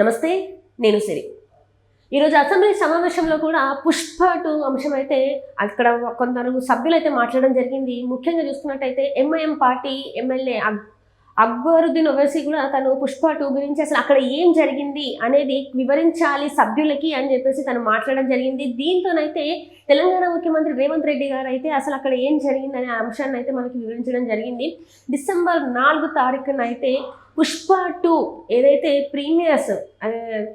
నమస్తే నేను సిరి. ఈరోజు అసెంబ్లీ సమావేశంలో కూడా పుష్ప టూ అంశం అయితే అక్కడ కొందరు సభ్యులు అయితే మాట్లాడడం జరిగింది. ముఖ్యంగా చూసుకున్నట్టయితే MIM party MLA Akbaruddin Owaisi కూడా తను పుష్ప టూ గురించి అసలు అక్కడ ఏం జరిగింది అనేది వివరించాలి సభ్యులకి అని చెప్పేసి తను మాట్లాడడం జరిగింది. దీంతోనైతే తెలంగాణ ముఖ్యమంత్రి రేవంత్ రెడ్డి గారు అయితే అసలు అక్కడ ఏం జరిగింది అనే అంశాన్ని అయితే మనకి వివరించడం జరిగింది. డిసెంబర్ నాలుగు తారీఖున అయితే పుష్ప టూ ఏదైతే ప్రీమియర్స్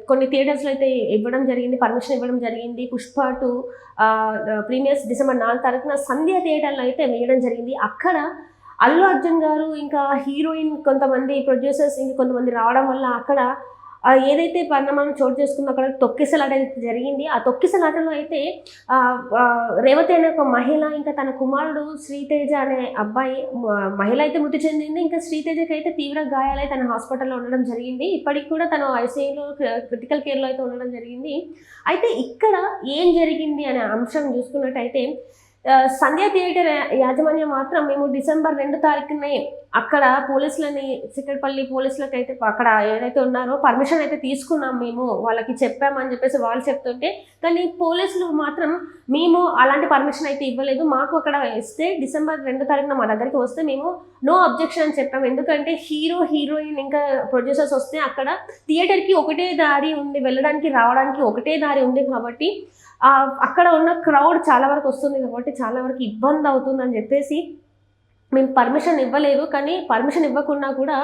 కొన్ని థియేటర్స్లో అయితే ఇవ్వడం జరిగింది పర్మిషన్ ఇవ్వడం జరిగింది. పుష్ప టూ ప్రీమియర్స్ డిసెంబర్ నాలుగు తారీఖున సంధ్య థియేటర్లో అయితే వేయడం జరిగింది. అక్కడ అల్లు అర్జున్ గారు ఇంకా హీరోయిన్ కొంతమంది ప్రొడ్యూసర్స్ ఇంకా కొంతమంది రావడం వల్ల అక్కడ ఏదైతే పరిణామం చోటు చేసుకుందో అక్కడ తొక్కిసలాట అయితే జరిగింది. ఆ తొక్కిసలాటలో అయితే రేవతి అనే ఒక మహిళ ఇంకా తన కుమారుడు శ్రీతేజ అనే అబ్బాయి మహిళ అయితే మృతి చెందింది. ఇంకా శ్రీతేజకి అయితే తీవ్ర గాయాలై తన హాస్పిటల్లో ఉండడం జరిగింది. ఇప్పటికి కూడా తను ఐసీయూలో క్రిటికల్ కేర్లో అయితే ఉండడం జరిగింది. అయితే ఇక్కడ ఏం జరిగింది అనే అంశం చూసుకున్నట్టయితే సంధ్య థియేటర్ యాజమాన్యం మాత్రం మేము డిసెంబర్ రెండు తారీఖునే అక్కడ పోలీసులని చిక్కడపల్లి పోలీసులకు అయితే అక్కడ ఏదైతే ఉన్నారో పర్మిషన్ అయితే తీసుకున్నాం మేము వాళ్ళకి చెప్పామని చెప్పేసి వాళ్ళు చెప్తుంటే కానీ పోలీసులు మాత్రం మేము అలాంటి పర్మిషన్ అయితే ఇవ్వలేదు. మాకు అక్కడ ఇస్తే డిసెంబర్ రెండు తారీఖున మా దగ్గరికి వస్తే మేము నో అబ్జెక్షన్ అని చెప్పాం. ఎందుకంటే హీరో హీరోయిన్ ఇంకా ప్రొడ్యూసర్స్ వస్తే అక్కడ థియేటర్కి ఒకటే దారి ఉంది వెళ్ళడానికి రావడానికి ఒకటే దారి ఉంది కాబట్టి అక్కడ ఉన్న క్రౌడ్ చాలా వరకు వస్తుంది కాబట్టి చాలా వరకు ఇబ్బంది అవుతుంది అని చెప్పేసి మేము పర్మిషన్ ఇవ్వలేదు. కానీ పర్మిషన్ ఇవ్వకుండా కూడా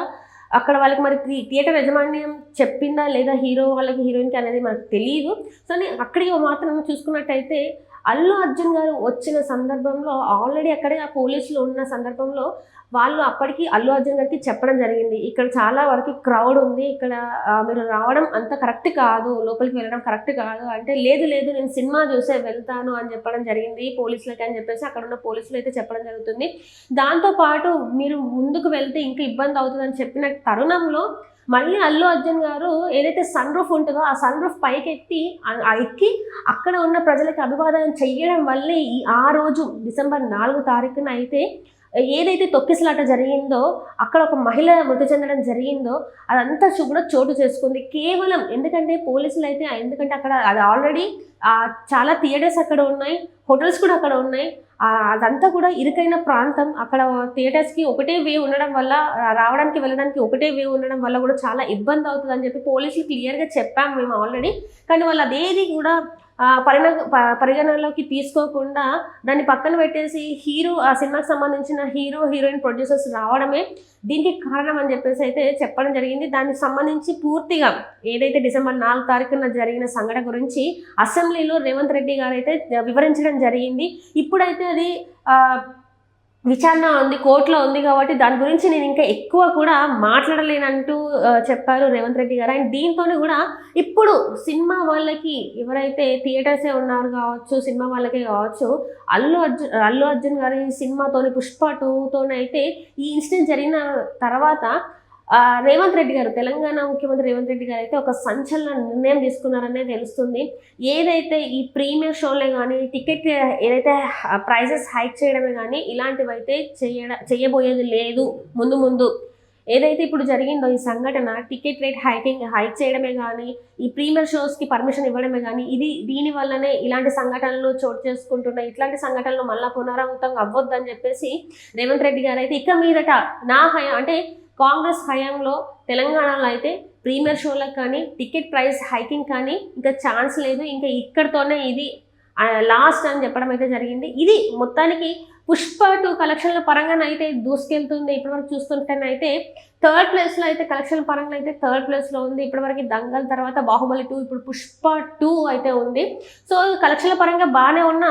అక్కడ వాళ్ళకి మరి థియేటర్ యజమాన్యం చెప్పిందా లేదా హీరో వాళ్ళకి హీరోయిన్కి అనేది మనకు తెలియదు సో అక్కడికి మాత్రం చూసుకున్నట్టయితే అల్లు అర్జున్ గారు వచ్చిన సందర్భంలో ఆల్రెడీ అక్కడే ఆ పోలీసులు ఉన్న సందర్భంలో వాళ్ళు అప్పటికి అల్లు అర్జున్ గారికి చెప్పడం జరిగింది. ఇక్కడ చాలా వరకు క్రౌడ్ ఉంది. ఇక్కడ మీరు రావడం అంత కరెక్ట్ కాదు. లోపలికి వెళ్ళడం కరెక్ట్ కాదు. అంటే లేదు లేదు నేను సినిమా చూసే వెళ్తాను అని చెప్పడం జరిగింది పోలీసులకి అని చెప్పేసి అక్కడ ఉన్న పోలీసులు అయితే చెప్పడం జరుగుతుంది. దాంతోపాటు మీరు ముందుకు వెళ్తే ఇంకా ఇబ్బంది అవుతుందని చెప్పిన తరుణంలో మళ్ళీ అల్లు అర్జున్ గారు ఏదైతే సన్ రూఫ్ ఉంటుందో ఆ సన్ రూఫ్ పైకి ఎత్తి ఆ- ఎక్కి అక్కడ ఉన్న ప్రజలకు అభివాదం చేయడం వల్లే ఈ ఆ రోజు డిసెంబర్ నాలుగు తారీఖున అయితే ఏదైతే తొక్కిసలాట జరిగిందో అక్కడ ఒక మహిళ మృతి చెందడం జరిగిందో అదంతా కూడా చోటు చేసుకుంది. కేవలం ఎందుకంటే పోలీసులు అయితే ఎందుకంటే అక్కడ అది ఆల్రెడీ చాలా థియేటర్స్ అక్కడ ఉన్నాయి హోటల్స్ కూడా అక్కడ ఉన్నాయి. అదంతా కూడా ఇరుకైన ప్రాంతం. అక్కడ థియేటర్స్కి ఒకటే వే ఉండడం వల్ల రావడానికి వెళ్ళడానికి ఒకటే వే ఉండడం వల్ల కూడా చాలా ఇబ్బంది అవుతుంది అని చెప్పి పోలీసులు క్లియర్గా చెప్పాము మేము ఆల్రెడీ కానీ వాళ్ళు అదేది కూడా పరిణ పరిగణనలోకి తీసుకోకుండా దాన్ని పక్కన పెట్టేసి హీరో ఆ సినిమాకి సంబంధించిన హీరో హీరోయిన్ ప్రొడ్యూసర్స్ రావడమే దీనికి కారణం అని చెప్పేసి అయితే చెప్పడం జరిగింది. దానికి సంబంధించి పూర్తిగా ఏదైతే డిసెంబర్ నాలుగు తారీఖున జరిగిన సంఘటన గురించి అసెంబ్లీలో రేవంత్ రెడ్డి గారు అయితే వివరించడం జరిగింది. ఇప్పుడైతే అది ఆ, విచారణ ఉంది కోర్టులో ఉంది కాబట్టి దాని గురించి నేను ఇంకా ఎక్కువ కూడా మాట్లాడలేనంటూ చెప్పారు రేవంత్ రెడ్డి గారు. అండ్ దీంతోనే కూడా ఇప్పుడు సినిమా వాళ్ళకి ఎవరైతే థియేటర్సే ఉన్నారు కావచ్చు సినిమా వాళ్ళకే కావచ్చు అల్లు అర్జున్ అల్లు అర్జున్ గారి సినిమాతోని పుష్ప టూతోనైతే ఈ ఇన్సిడెంట్ జరిగిన తర్వాత రేవంత్ రెడ్డి గారు తెలంగాణ ముఖ్యమంత్రి రేవంత్ రెడ్డి గారు అయితే ఒక సంచలన నిర్ణయం తీసుకున్నారనే తెలుస్తుంది. ఏదైతే ఈ ప్రీమియర్ షోలే కానీ టికెట్ ఏదైతే ప్రైజెస్ హైక్ చేయడమే కానీ ఇలాంటివైతే చేయడ చేయబోయేది లేదు. ముందు ముందు. ఏదైతే ఇప్పుడు జరిగిందో ఈ సంఘటన టికెట్ రేట్ హైకింగ్ హైక్ చేయడమే కానీ ఈ ప్రీమియర్ షోస్కి పర్మిషన్ ఇవ్వడమే కానీ ఇది దీని వల్లనే ఇలాంటి సంఘటనలు చోటు చేసుకుంటున్నాయి ఇట్లాంటి సంఘటనలు మళ్ళా పునరావృతం అవ్వద్దని చెప్పేసి రేవంత్ రెడ్డి గారు అయితే ఇక మీదట నా హయా అంటే కాంగ్రెస్ హయాంలో తెలంగాణలో అయితే ప్రీమియర్ షోలకు కానీ టికెట్ ప్రైస్ హైకింగ్ కానీ ఇంకా ఛాన్స్ లేదు. ఇంకా ఇక్కడితోనే ఇది లాస్ట్ అని చెప్పడం అయితే జరిగింది. ఇది మొత్తానికి పుష్ప టూ కలెక్షన్ల పరంగా అయితే దూసుకెళ్తుంది. ఇప్పటివరకు చూస్తుంటేనైతే థర్డ్ ప్లేస్లో అయితే కలెక్షన్ పరంగా అయితే థర్డ్ ప్లేస్లో ఉంది. ఇప్పటివరకు దంగల్ తర్వాత బాహుబలి టూ ఇప్పుడు పుష్ప టూ అయితే ఉంది. సో కలెక్షన్ల పరంగా బాగానే ఉన్న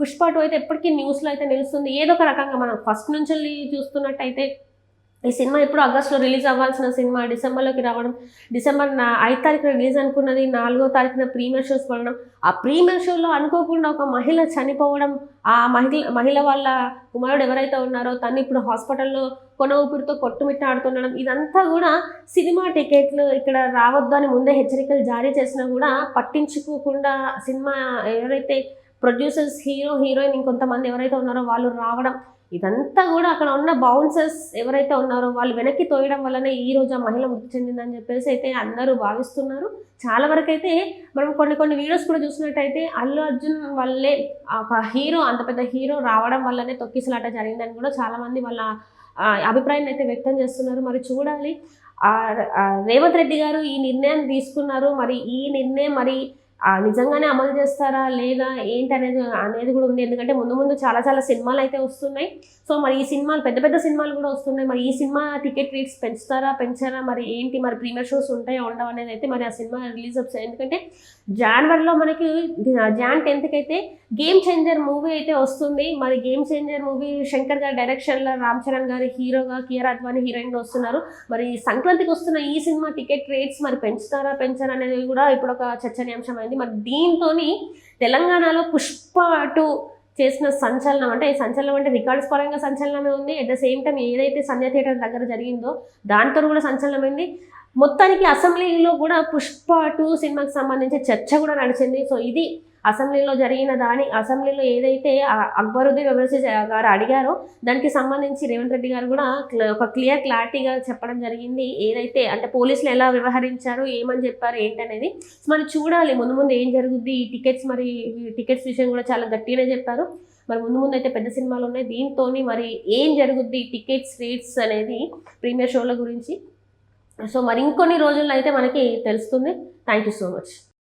పుష్ప టూ అయితే ఎప్పటికీ న్యూస్లో అయితే నిలుస్తుంది. ఏదో ఒక రకంగా మనం ఫస్ట్ నుంచి చూస్తున్నట్టయితే ఈ సినిమా ఇప్పుడు ఆగస్టులో రిలీజ్ అవ్వాల్సిన సినిమా. డిసెంబర్లోకి రావడం డిసెంబర్ నా ఐదు తారీఖున రిలీజ్ అనుకున్నది నాలుగో తారీఖున ప్రీమియర్ షోస్ పడడం ఆ ప్రీమియర్ షోలో అనుకోకుండా ఒక మహిళ చనిపోవడం ఆ మహిళ మహిళ వాళ్ళ కుమారుడు ఎవరైతే ఉన్నారో తను ఇప్పుడు హాస్పిటల్లో కొన ఊపిరితో కొట్టుమిట్టాడుతుండడం ఇదంతా కూడా సినిమా టికెట్లు ఇక్కడ రావద్దు అని ముందే హెచ్చరికలు జారీ చేసినా కూడా పట్టించుకోకుండా సినిమా ఎవరైతే ప్రొడ్యూసర్స్ హీరో హీరోయిన్ ఇంకొంతమంది ఎవరైతే ఉన్నారో వాళ్ళు రావడం ఇదంతా కూడా అక్కడ ఉన్న బౌన్సర్స్ ఎవరైతే ఉన్నారో వాళ్ళు వెనక్కి తోయడం వల్లనే ఈ రోజు ఆ మహిళ మృతి చెందిందని చెప్పేసి అయితే అందరూ భావిస్తున్నారు. చాలా వరకు అయితే మనం కొన్ని కొన్ని వీడియోస్ కూడా చూసినట్టయితే అల్లు అర్జున్ వల్లే ఒక హీరో అంత పెద్ద హీరో రావడం వల్లనే తొక్కిసలాట జరిగిందని కూడా చాలామంది వాళ్ళ అభిప్రాయాన్ని అయితే వ్యక్తం చేస్తున్నారు. మరి చూడాలి. రేవంత్ రెడ్డి గారు ఈ నిర్ణయం తీసుకున్నారు. మరి ఈ నిర్ణయం మరి నిజంగానే అమలు చేస్తారా లేదా ఏంటి అనేది అనేది కూడా ఉంది. ఎందుకంటే ముందు ముందు చాలా చాలా సినిమాలు అయితే వస్తున్నాయి. సో మరి ఈ సినిమాలు పెద్ద పెద్ద సినిమాలు కూడా వస్తున్నాయి. మరి ఈ సినిమా టికెట్ రేట్స్ పెంచుతారా పెంచారా? మరి ఏంటి మరి ప్రీమియర్ షోస్ ఉంటాయో ఉండవు అనేది అయితే మరి ఆ సినిమా రిలీజ్ అవుతాయి. ఎందుకంటే జాన్వరిలో మనకి జాన్ టెన్త్కి అయితే గేమ్ చేంజర్ మూవీ అయితే వస్తుంది. మరి గేమ్ చేంజర్ మూవీ శంకర్ గారి డైరెక్షన్లో రామ్ చరణ్ గారి హీరోగా కియర్ అద్వాని హీరోయిన్గా వస్తున్నారు. మరి సంక్రాంతికి వస్తున్న ఈ సినిమా టికెట్ రేట్స్ మరి పెంచుతారా పెంచారా అనేది కూడా ఇప్పుడు ఒక చర్చనీయాంశం అయింది మరి దీంతో తెలంగాణలో పుష్ప టూ చేసిన సంచలనం అంటే ఈ సంచలనం అంటే రికార్డ్స్ పరంగా సంచలనమే ఉంది. అట్ ద సేమ్ టైం ఏదైతే సంధ్య థియేటర్ దగ్గర జరిగిందో దాంతో కూడా సంచలనమైంది. మొత్తానికి అసెంబ్లీలో కూడా పుష్ప టూ సినిమాకి సంబంధించి చర్చ కూడా నడిచింది. సో ఇది అసెంబ్లీలో జరిగిన దాని అసెంబ్లీలో ఏదైతే అక్బరుద్దీన్ ఓవైసీ గారు అడిగారో దానికి సంబంధించి రేవంత్ రెడ్డి గారు కూడా క్ల- ఒక క్లియర్ క్లారిటీగా చెప్పడం జరిగింది. ఏదైతే అంటే పోలీసులు ఎలా వ్యవహరించారు ఏమని చెప్పారు ఏంటనేది మనం మరి చూడాలి. ముందు ముందు ఏం జరుగుద్ది? ఈ టికెట్స్ మరి ఈ టికెట్స్ విషయం కూడా చాలా గట్టిగానే చెప్పారు. మరి ముందు ముందు అయితే పెద్ద సినిమాలు ఉన్నాయి. దీంతో మరి ఏం జరుగుద్ది? టికెట్స్ రేట్స్ అనేది ప్రీమియర్ షోల గురించి. సో మరి ఇంకొన్ని రోజుల్లో అయితే మనకి తెలుస్తుంది. Thank you so much.